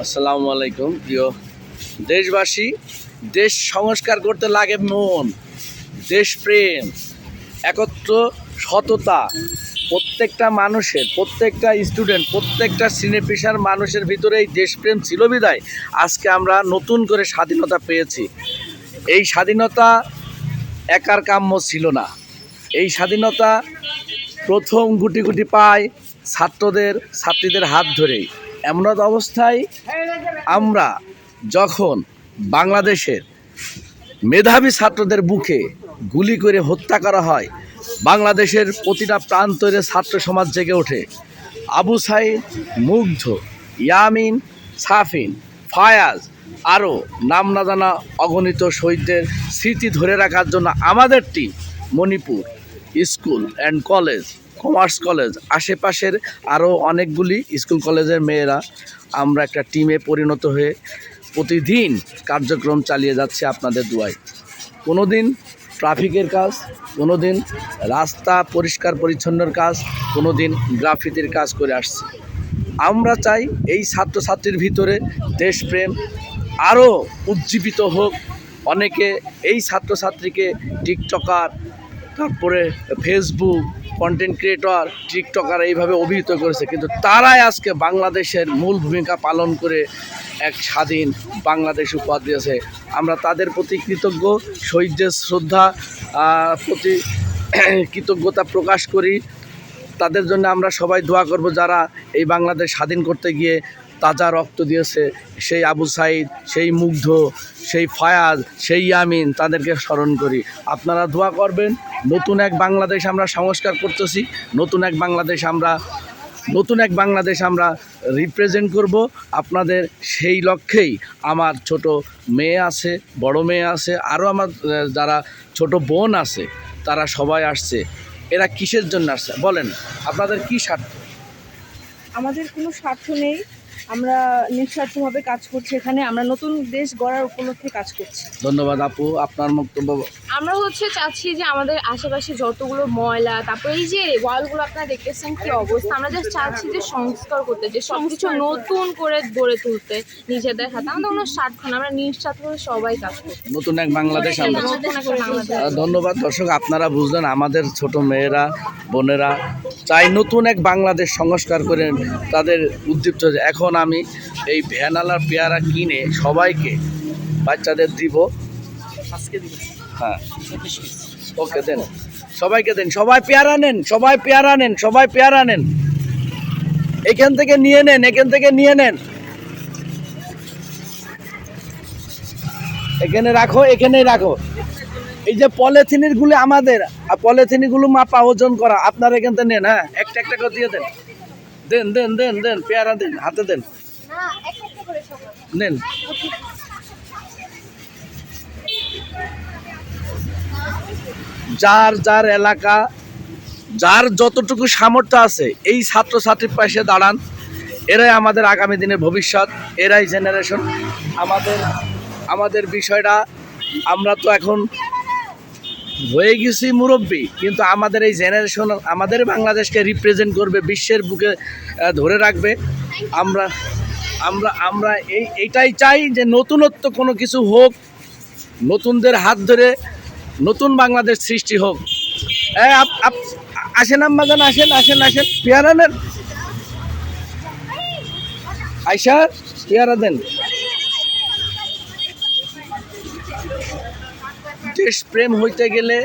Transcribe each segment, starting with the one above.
আসসালামু আলাইকুম, প্রিয় দেশবাসী। দেশ সংস্কার করতে লাগে মন দেশপ্রেম একত্র সততা। প্রত্যেকটা মানুষের, প্রত্যেকটা স্টুডেন্ট প্রত্যেকটা শ্রেণি পেশার মানুষের ভিতরে এই দেশপ্রেম ছিল বিদায়। আজকে আমরা নতুন করে স্বাধীনতা পেয়েছি। এই স্বাধীনতা একার কাম্য ছিল না। এই স্বাধীনতা প্রথম গুটি গুটি পায় ছাত্রদের, ছাত্রীদের হাত ধরেই। এমন অবস্থায় আমরা যখন বাংলাদেশের মেধাবী ছাত্রদের বুকে গুলি করে হত্যা করা হয়, বাংলাদেশের প্রতিটা প্রান্তরে ছাত্র সমাজ জেগে ওঠে, আবু সাইদ, মুগ্ধ, ইয়ামিন, সাফিন, ফায়াজ আরও নাম না জানা অগণিত শহীদদের স্মৃতি ধরে রাখার জন্য আমাদের team Manipur school and college commerce college. আশেপাশের আরও অনেকগুলি স্কুল কলেজের মেয়েরা আমরা একটা টিমে পরিণত হয়ে প্রতিদিন কার্যক্রম চালিয়ে যাচ্ছে আপনাদের দুয়ায়। কোনো দিন ট্রাফিকের কাজ কোনো দিন রাস্তা পরিষ্কার পরিচ্ছন্নর কাজ কোনো দিন গ্রাফিতির কাজ করে আসছে। আমরা চাই এই ছাত্রছাত্রীর ভিতরে দেশপ্রেম আরও উজ্জীবিত হোক। অনেকে এই ছাত্রছাত্রীকে টিকটকার তারপরে ফেসবুক কন্টেন্ট ক্রিয়েটর টিকটকার এইভাবে অভিহিত করেছে। কিন্তু তারাই আজকে বাংলাদেশের মূল ভূমিকা পালন করে এক স্বাধীন বাংলাদেশ উপহার দিয়েছে। আমরা তাদের প্রতি কৃতজ্ঞ, শহীদদের শ্রদ্ধা প্রতি কৃতজ্ঞতা প্রকাশ করি। তাদের জন্য আমরা সবাই দোয়া করব যারা এই বাংলাদেশ স্বাধীন করতে গিয়ে তাজা রক্ত দিয়েছে, সেই আবু সাইদ, সেই মুগ্ধ, সেই ফায়াজ, সেই ইয়ামিন, তাদেরকে স্মরণ করি। আপনারা দোয়া করবেন, নতুন এক বাংলাদেশ আমরা সংস্কার করতেছি, নতুন এক বাংলাদেশ আমরা, নতুন এক বাংলাদেশ আমরা রিপ্রেজেন্ট করব। আপনাদের সেই লক্ষ্যেই আমার ছোট মেয়ে আছে, বড় মেয়ে আছে আরও আমার যারা ছোট বোন আছে, তারা সবাই আসছে। এরা কিসের জন্য আসছে? বলেন, আপনাদের কি স্বার্থ? আমাদের কোনো স্বার্থ নেই। আমরা নিঃস্বার্থভাবে কাজ করছি এখানে। আমরা নতুন দেশ গড়ার উপলক্ষে কাজ করছি। ধন্যবাদ আপু আপনার বক্তব্য আমরা হচ্ছে চাচ্ছি যে আমাদের আশেপাশে যতগুলো ময়লা তারপর এই যে ওয়ালগুলো আপনারা দেখতেছেন কি অবস্থা আমরা জাস্ট চাচ্ছি যে সংস্কার করতে যে সব কিছু নতুন করে গড়ে তুলতে নিজেদের হাতে। আমাদের কোনো স্বার্থ না আমরা নিঃস্বার্থভাবে সবাই কাজ করছি। নতুন এক বাংলাদেশ আমরা। ধন্যবাদ। দর্শক আপনারা বুঝলেন আমাদের ছোট মেয়েরা বোনেরা চাই নতুন এক বাংলাদেশ সংস্কার করে তাদের উদ্দীপ্ত হয়েছে। এখন আমি এই ভ্যানালার পেয়ারা কিনে সবাইকে বাচ্চাদের দিব। হ্যাঁ। ওকে দেন। সবাইকে দেন। সবাই পেয়ারা নেন সবাই পেয়ারা নেন সবাই পেয়ারা নেন। এখান থেকে নিয়ে নেন এখান থেকে নিয়ে নেন। এখানে রাখো এখানেই রাখো। এই যে পলিথিনেরগুলো আমাদের আর পলিথিনগুলো মাপা ওজন করা আপনারা এখান থেকে নেন হ্যাঁ? একটা একটা করে দিয়ে দেন। দেন দেন দেন দেন পেয়ারা দেন হাতে দেন। নেন। যার যার এলাকা যার যতটুকু সামর্থ্য আছে এই ছাত্রছাত্রীর পাশে দাঁড়ান। এরাই আমাদের আগামী দিনের ভবিষ্যৎ এরাই জেনারেশন আমাদের আমাদের বিষয়টা আমরা তো এখন হয়ে গেছি মুরব্বী। কিন্তু আমাদের এই জেনারেশন আমাদের বাংলাদেশকে রিপ্রেজেন্ট করবে, বিশ্বের বুকে ধরে রাখবে। আমরা আমরা আমরা এই, এটাই চাই যে নতুনত্ব কোনো কিছু হোক, নতুনদের হাত ধরে নতুন বাংলাদেশ সৃষ্টি হোক। আসেন আম্মাজান আসেন আসেন আসেন। পেয়ারা নেন। আইসা পেয়ারা দেন। দেশপ্রেম হইতে গেলে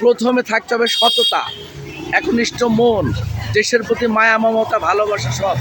প্রথমে থাকতে হবে সততা, একনিষ্ঠ মন, দেশের প্রতি মায়া, মমতা, ভালোবাসা সব।